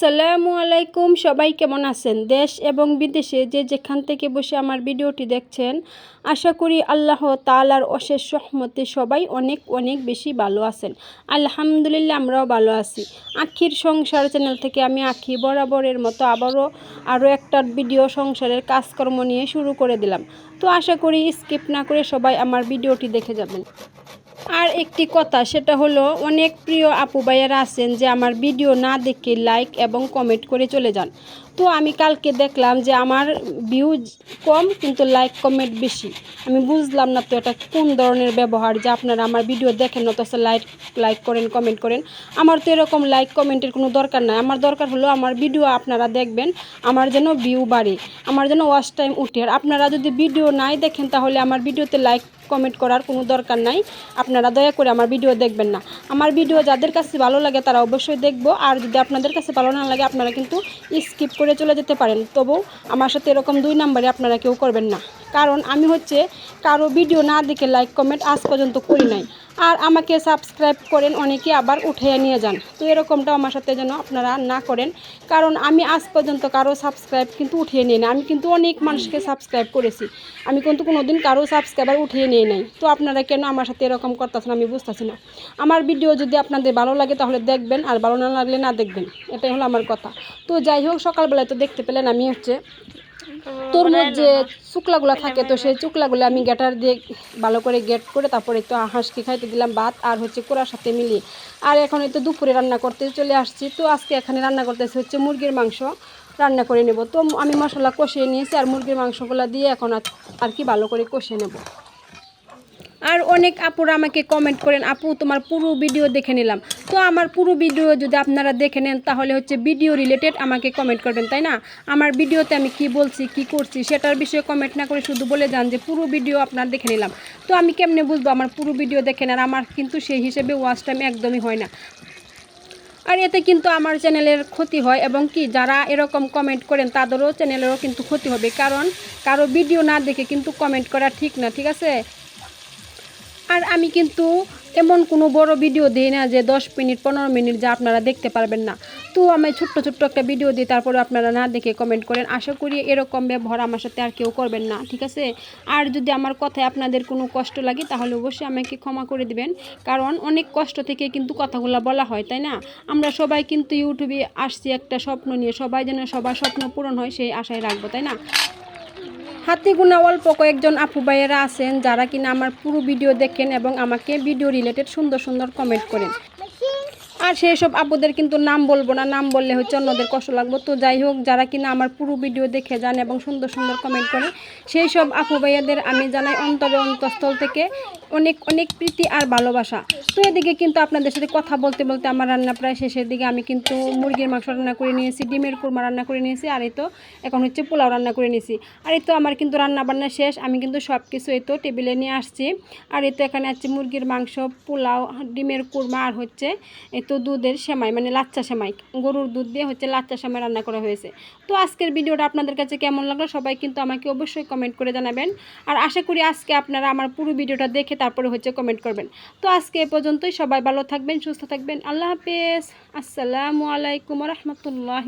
আসসালামু আলাইকুম, সবাই কেমন আছেন? দেশ এবং বিদেশে যে যেখান থেকে বসে আমার ভিডিওটি দেখছেন, আশা করি আল্লাহ তালার অশেষ সহমতে সবাই অনেক অনেক বেশি ভালো আছেন। আলহামদুলিল্লাহ আমরাও ভালো আছি। আখির সংসার চ্যানেল থেকে আমি আখি বরাবরের মতো আবারও আরও একটা ভিডিও সংসারের কাজকর্ম নিয়ে শুরু করে দিলাম। তো আশা করি স্কিপ না করে সবাই আমার ভিডিওটি দেখে যাবেন। আর একটি কথা, সেটা হলো, অনেক প্রিয় আপু ভাইয়ারা আছেন যে আমার ভিডিও না দেখে লাইক এবং কমেন্ট করে চলে যান। তো আমি কালকে দেখলাম যে আমার ভিউজ কম কিন্তু লাইক কমেন্ট বেশি। আমি বুঝলাম না তো এটা কোন ধরনের ব্যবহার যে আপনারা আমার ভিডিও দেখেন না অথচ লাইক লাইক করেন কমেন্ট করেন। আমার তো এরকম লাইক কমেন্টের কোনো দরকার নাই। আমার দরকার হলো আমার ভিডিও আপনারা দেখবেন, আমার যেন ভিউ বাড়ে, আমার যেন ওয়াচ টাইম উঠে। আর আপনারা যদি ভিডিও নাই দেখেন, তাহলে আমার ভিডিওতে লাইক কমেন্ট করার কোনো দরকার নাই। আপনারা দয়া করে আমার ভিডিও দেখবেন না। আমার ভিডিও যাদের কাছে ভালো লাগে তারা অবশ্যই দেখব। আর যদি আপনাদের কাছে ভালো না লাগে আপনারা কিন্তু স্কিপ করে চলে যেতে পারেন। তবু আমার সাথে এরকম দুই নাম্বারে আপনারা কেউ করবেন না। কারণ আমি হচ্ছে কারও ভিডিও না দেখে লাইক কমেন্ট আজ পর্যন্ত করি নাই। আর আমাকে সাবস্ক্রাইব করেন অনেকে আবার উঠিয়ে নিয়ে যান। তো এরকমটা আমার সাথে যেন আপনারা না করেন। কারণ আমি আজ পর্যন্ত কারও সাবস্ক্রাইব কিন্তু উঠিয়ে নিয়ে না আমি কিন্তু অনেক মানুষকে সাবস্ক্রাইব করেছি। আমি কিন্তু কোনো দিন কারও সাবস্ক্রাইবার উঠিয়ে নিয়ে নাই। তো আপনারা কেন আমার সাথে এরকম করতেছেন আমি বুঝতেছি না। আমার ভিডিও যদি আপনাদের ভালো লাগে তাহলে দেখবেন, আর ভালো না লাগলে না দেখবেন। এটাই হলো আমার কথা। তো যাই হোক, সকালবেলায় তো দেখতে পেলেন আমি হচ্ছে তরমুজ যে চুকলাগুলো থাকে তো সেই চুকলাগুলো আমি গেটার দিয়ে ভালো করে গেট করে তারপরে তো হাঁসকে খাইতে দিলাম ভাত আর হচ্ছে কোড়ার সাথে মিলিয়ে আর এখন এই তো দুপুরে রান্না করতে চলে আসছি। তো আজকে এখানে রান্না করতেছে হচ্ছে মুরগির মাংস। রান্না করে নেব। তো আমি মশলা কষিয়ে নিয়েছি আর মুরগির মাংসগুলো দিয়ে এখন আর- আর কি ভালো করে কষিয়ে নেব। আর অনেক আপুরা আমাকে কমেন্ট করেন, আপু, তোমার পুরো ভিডিও দেখে নিলাম। তো আমার পুরো ভিডিও যদি আপনারা দেখে নেন, তাহলে হচ্ছে ভিডিও রিলেটেড আমাকে কমেন্ট করবেন, তাই না? আমার ভিডিওতে আমি কি বলছি, কি করছি, সেটার বিষয়ে কমেন্ট না করে শুধু বলে যান যে, পুরো ভিডিও আপনার দেখে নিলাম। তো আমি কেমনে বুঝব আমার পুরো ভিডিও দেখেন আর আমার কিন্তু সেই হিসেবে ওয়াচ টাইম একদমই হয় না। আর এতে কিন্তু আমার চ্যানেলের ক্ষতি হয় এবং কি, যারা এরকম কমেন্ট করেন, তাদেরও চ্যানেলেরও কিন্তু ক্ষতি হবে। কারণ, কারও ভিডিও না দেখে কিন্তু কমেন্ট করা ঠিক না, ঠিক আছে? আর আমি কিন্তু এমন কোনো বড় ভিডিও দিই না যে দশ মিনিট, পনেরো মিনিট যা আপনারা দেখতে পারবেন না। তো আমি ছোট্ট ছোট্ট একটা ভিডিও দিই, তারপরে আপনারা না দেখে কমেন্ট করেন। আশা করি এরকম ব্যবহার আমার সাথে আর কেউ করবেন না, ঠিক আছে? আর যদি আমার কথায় আপনাদের কোনো কষ্ট লাগে, তাহলে অবশ্যই আমাকে ক্ষমা করে দিবেন। কারণ অনেক কষ্ট থেকে কিন্তু কথাগুলো বলা হয়, তাই না? আমরা সবাই কিন্তু ইউটিউবে আসছি একটা স্বপ্ন নিয়ে, সবাই যেন সবার স্বপ্ন পূরণ হয়, সেই আশায় রাখব, তাই না? হাতে গোনা অল্প কয়েকজন আপু ভাইয়েরা আছেন, যারা কিনা আমার পুরো ভিডিও দেখেন এবং আমাকে ভিডিও রিলেটেড সুন্দর সুন্দর কমেন্ট করেন। আর সেই সব আপুদের কিন্তু নাম বলব না, নাম বললে হচ্ছে অন্যদের কষ্ট লাগবো। তো যাই হোক, যারা কিনা আমার পুরো ভিডিও দেখে যান এবং সুন্দর সুন্দর কমেন্ট করে, সেই সব আপু ভাইয়াদের আমি জানাই অন্তরে অন্তঃস্থল থেকে অনেক অনেক প্রীতি আর ভালোবাসা। তো এদিকে কিন্তু আপনাদের সাথে কথা বলতে বলতে আমার রান্না প্রায় শেষের দিকে আমি কিন্তু মুরগির মাংস রান্না করে নিয়েছি, ডিমের কুরমা রান্না করে নিয়েছি, আর এই তো এখন হচ্ছে পোলাও রান্না করে নিয়েছি। আর এই তো আমার কিন্তু রান্না বান্না শেষ, আমি কিন্তু সব কিছু এই তো টেবিলে নিয়ে আসছি। আর এই তো এখানে আছে মুরগির মাংস, পোলাও, ডিমের কুরমা, আর হচ্ছে এই তো দুধের সেমাই মানে লাচ্চা সেমাই, গরুর দুধ দিয়ে হচ্ছে লাচ্চা সেমাই রান্না করা হয়েছে। তো আজকের ভিডিওটা আপনাদের কাছে কেমন লাগল সবাই কিন্তু আমাকে অবশ্যই কমেন্ট করে জানাবেন। আর আশা করি আজকে আপনারা আমার পুরো ভিডিওটা দেখে তারপরে হচ্ছে কমেন্ট করবেন। তো আজকে এ পর্যন্তই, সবাই ভালো থাকবেন, সুস্থ থাকবেন। আল্লাহ হাফেজ। আসসালামু আলাইকুম রহমতুল্লাহ